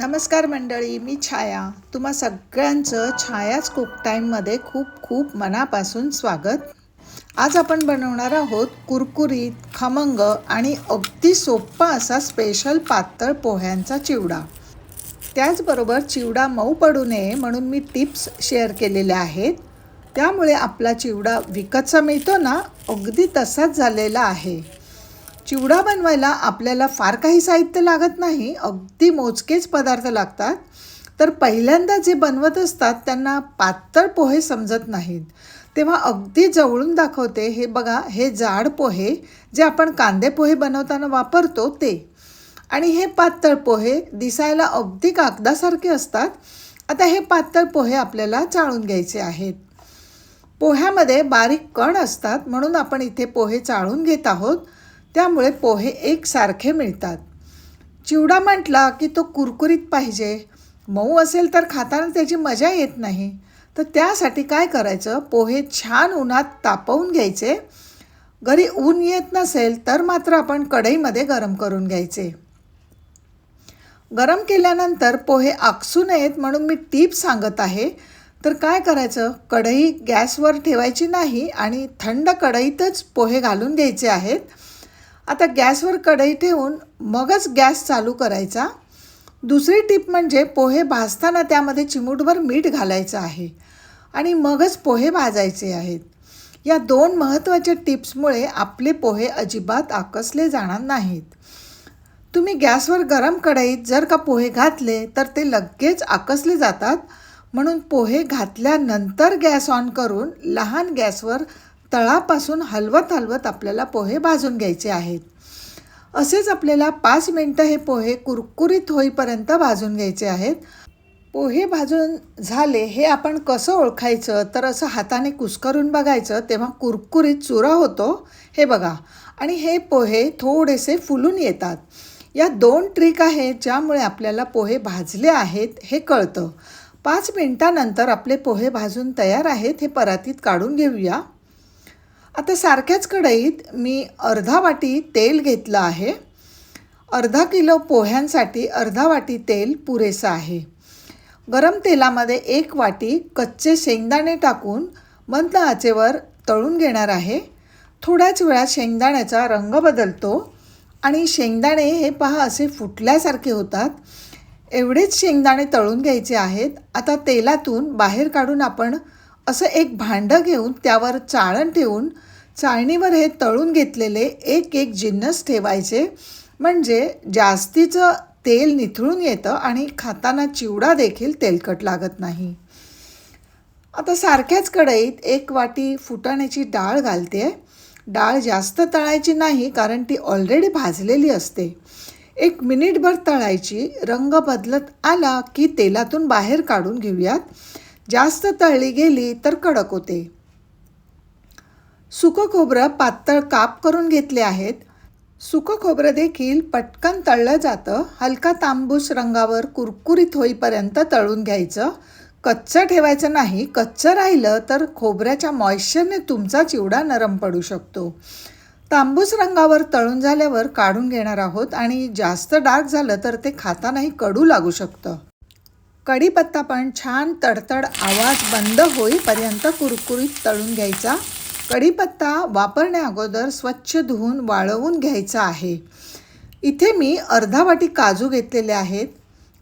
नमस्कार मंडळी मी छाया. तुम्हा सगळ्यांचं छायाच कुक टाईममध्ये खूप खूप मनापासून स्वागत. आज आपण बनवणार आहोत कुरकुरीत खमंग आणि अगदी सोप्पा असा स्पेशल पातळ पोह्यांचा चिवडा. त्याचबरोबर चिवडा मऊ पडू नये म्हणून मी टिप्स शेअर केलेल्या आहेत. त्यामुळे आपला चिवडा विकतचा मिळतो ना अगदी तसाच झालेला आहे. चिवडा बनवायला आपल्याला फार काही साहित्य लागत नाही अगदी मोजकेच पदार्थ लागतात. तर पहिल्यांदा जे बनवत असतात त्यांना पातळ पोहे समजत नाहीत. तेव्हा अगदी जवळून दाखवते हे बघा हे जाड पोहे जे आपण कांदे पोहे बनवताना वापरतो ते. आणि हे पातळ पोहे दिसायला अगदी कागदासारखे असतात. आता हे पातळ पोहे आपल्याला चाळून घ्यायचे आहेत. पोह्यामध्ये बारीक कण असतात म्हणून आपण इथे पोहे चाळून घेत आहोत. त्यामुळे पोहे एकसारखे मिळतात. चिवडा म्हटला की तो कुरकुरीत पाहिजे. मऊ असेल तर खाताना त्याची मजा येत नाही. तर त्यासाठी काय करायचं? पोहे छान उन्हात तापवून घ्यायचे. घरी ऊन येत नसेल तर मात्र आपण कढईमध्ये गरम करून घ्यायचे. गरम केल्यानंतर पोहे आकसू नयेत म्हणून मी टीप सांगत आहे. तर काय करायचं? कढई गॅसवर ठेवायची नाही आणि थंड कढईतच पोहे घालून घ्यायचे आहेत. आता गॅसवर कढई ठेवून मगच गॅस चालू करायचा. दुसरी टीप म्हणजे पोहे भाजताना त्यामध्ये चिमूटभर मीठ घालायचं आहे आणि मगच पोहे भाजायचे आहेत. या दोन महत्त्वाच्या टिप्समुळे आपले पोहे अजिबात आकसले जाणार नाहीत. तुम्ही गॅसवर गरम कढईत जर का पोहे घातले तर ते लगेच आकसले जातात. म्हणून पोहे घातल्यानंतर गॅस ऑन करून लहान गॅसवर तळापासून हलवत हलवत आपल्याला पोहे भाजून घ्यायचे आहेत. असेच आपल्याला पाच मिनटं हे पोहे कुरकुरीत होईपर्यंत भाजून घ्यायचे आहेत. पोहे भाजून झाले हे आपण कसं ओळखायचं? तर असं हाताने कुस्करून बघायचं तेव्हा कुरकुरीत चुरा होतो. हे बघा. आणि हे पोहे थोडेसे फुलून येतात. या दोन ट्रिक आहेत ज्यामुळे आपल्याला पोहे भाजले आहेत हे कळतं. पाच मिनटानंतर आपले पोहे भाजून तयार आहेत हे परातीत काढून घेऊया. आता सारख्याच कढईत मी अर्धा वाटी तेल घेतलं आहे. अर्धा किलो पोह्यांसाठी अर्धा वाटी तेल पुरेसं आहे. गरम तेलामध्ये एक वाटी कच्चे शेंगदाणे टाकून मंद आचेवर तळून घेणार आहे. थोड्याच वेळात शेंगदाण्याचा रंग बदलतो आणि शेंगदाणे हे पहा असे फुटल्यासारखे होतात. एवढेच शेंगदाणे तळून घ्यायचे आहेत. आता तेलातून बाहेर काढून आपण असं एक भांडं घेऊन त्यावर चाळण ठेवून चाळणीवर हे तळून घेतलेले एक एक जिन्नस ठेवायचे. म्हणजे जास्तीचं तेल निथळून येतं आणि खाताना चिवडा देखील तेलकट लागत नाही. आता सारख्याच कढईत एक वाटी फुटाण्याची डाळ घालते. डाळ जास्त तळायची नाही कारण ती ऑलरेडी भाजलेली असते. एक मिनिटभर तळायची रंग बदलत आला की तेलातून बाहेर काढून घेऊयात. जास्त तळली गेली तर कडक होते. सुकं खोबरं पातळ काप करून घेतले आहेत. सुकं खोबरं देखील पटकन तळलं जातं. हलका तांबूस रंगावर कुरकुरीत होईपर्यंत तळून घ्यायचं. कच्चं ठेवायचं नाही. कच्चं राहिलं तर खोबऱ्याच्या मॉइश्चरने तुमचा चिवडा नरम पडू शकतो. तांबूस रंगावर तळून झाल्यावर काढून घेणार आहोत आणि जास्त डार्क झालं तर ते खातानाही कडू लागू शकतं. कढीपत्ता पण छान तडतड आवाज बंद होईपर्यंत कुरकुरीत तळून घ्यायचा. कढीपत्ता वापरण्या अगोदर स्वच्छ धुवून वाळवून घ्यायचा आहे. इथे मी अर्धा वाटी काजू घेतलेले आहेत.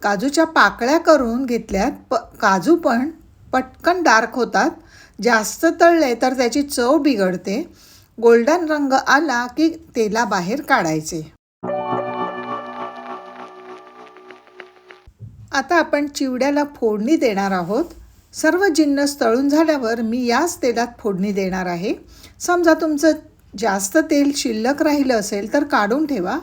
काजूच्या पाकळ्या करून घेतल्यात. प काजू पण पटकन डार्क होतात. जास्त तळले तर त्याची चव बिघडते. गोल्डन रंग आला की तेला बाहेर काढायचे. आता आपण चिवड्याला फोडणी देणार आहोत. सर्व जिन्नस तळून झाल्यावर मी याच तेलात फोडणी देणार आहे. समजा तुमचं जास्त तेल शिल्लक राहिलं असेल तर काढून ठेवा.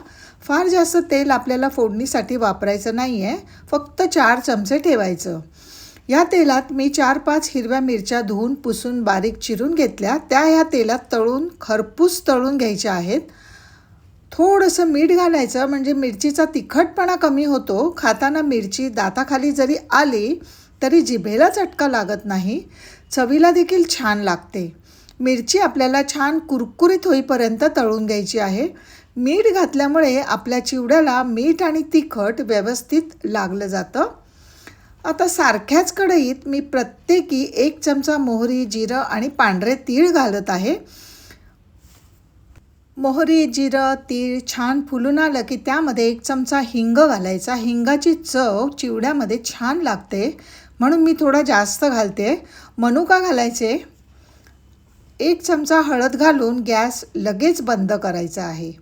फार जास्त तेल आपल्याला फोडणीसाठी वापरायचं नाही आहे फक्त चार चमचे ठेवायचं. या तेलात मी चार पाच हिरव्या मिरच्या धुवून पुसून बारीक चिरून घेतल्या. त्या ह्या तेलात तळून खरपूस तळून घ्यायच्या आहेत. थोडंसं मीठ घालायचं म्हणजे मिरचीचा तिखटपणा कमी होतो. खाताना मिरची दाताखाली जरी आली तरी जिभेला चटका लागत नाही. चवीला देखील छान लागते. मिरची आपल्याला छान कुरकुरीत होईपर्यंत तळून घ्यायची आहे. मीठ घातल्यामुळे आपल्या चिवड्याला मीठ आणि तिखट व्यवस्थित लागलं जातं. आता सारख्याच कढईत मी प्रत्येकी एक चमचा मोहरी जिरं आणि पांढरे तीळ घालत आहे. मोहरी जिरं तीळ छान फुलून आलं की त्यामध्ये एक चमचा हिंग घालायचा. हिंगाची चव चिवड्यामध्ये छान लागते. म्हणून मी थोडा जास्त घालते. मनुका घालायचे? एक चमचा हळद घालून गॅस लगेच बंद करायचा आहे.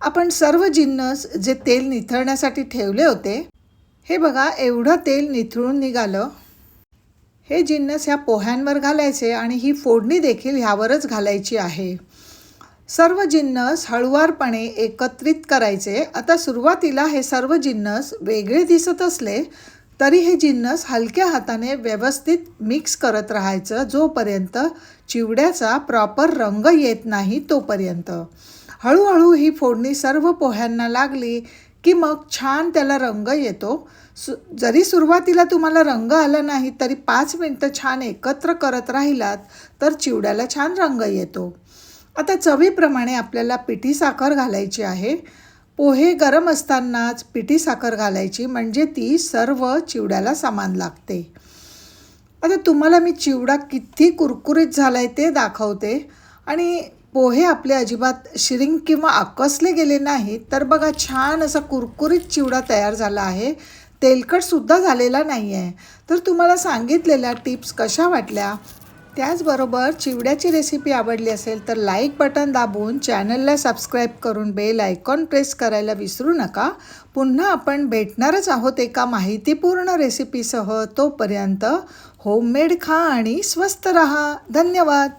आपण सर्व जिन्नस जे तेल निथळण्यासाठी ठेवले होते हे बघा एवढं तेल निथळून निघालं. हे जिन्नस ह्या पोह्यांवर घालायचे आणि ही फोडणी देखील ह्यावरच घालायची आहे. सर्व जिन्नस हळुवारपणे एकत्रित करायचे. आता सुरुवातीला हे सर्व जिन्नस वेगळे दिसत असले तरी हे जिन्नस हलक्या हाताने व्यवस्थित मिक्स करत राहायचं जोपर्यंत चिवड्याचा प्रॉपर रंग येत नाही तोपर्यंत. हळूहळू ही फोडणी सर्व पोह्यांना लागली की मग छान त्याला रंग येतो. सु जरी सुरुवातीला तुम्हाला रंग आला नाही तरी पाच मिनटं छान एकत्र करत राहिलात तर चिवड्याला छान रंग येतो. आता चवीप्रमाणे आपल्याला पिठी साखर घालायची आहे. पोहे गरम असतानाच पिठी साखर घालायची म्हणजे ती सर्व चिवड्याला समान लागते. आता तुम्हाला मी चिवडा किती कुरकुरीत झाला आहे ते दाखवते. आणि पोहे आपले अजिबात शिरिंग किंवा आकसले गेले नाहीत तर बघा छान असा कुरकुरीत चिवडा तयार झाला आहे. तेलकटसुद्धा झालेला नाही आहे तर तुम्हाला सांगितलेल्या टिप्स कशा वाटल्या? त्याचबरोबर चिवड्याची रेसिपी आवडली असेल तर लाईक बटन दाबून चॅनलला सबस्क्राईब करून बेल आयकॉन प्रेस करायला विसरू नका. पुन्हा आपण भेटणारच आहोत एका माहितीपूर्ण रेसिपीसह तोपर्यंत होममेड खा आणि स्वस्त रहा. धन्यवाद.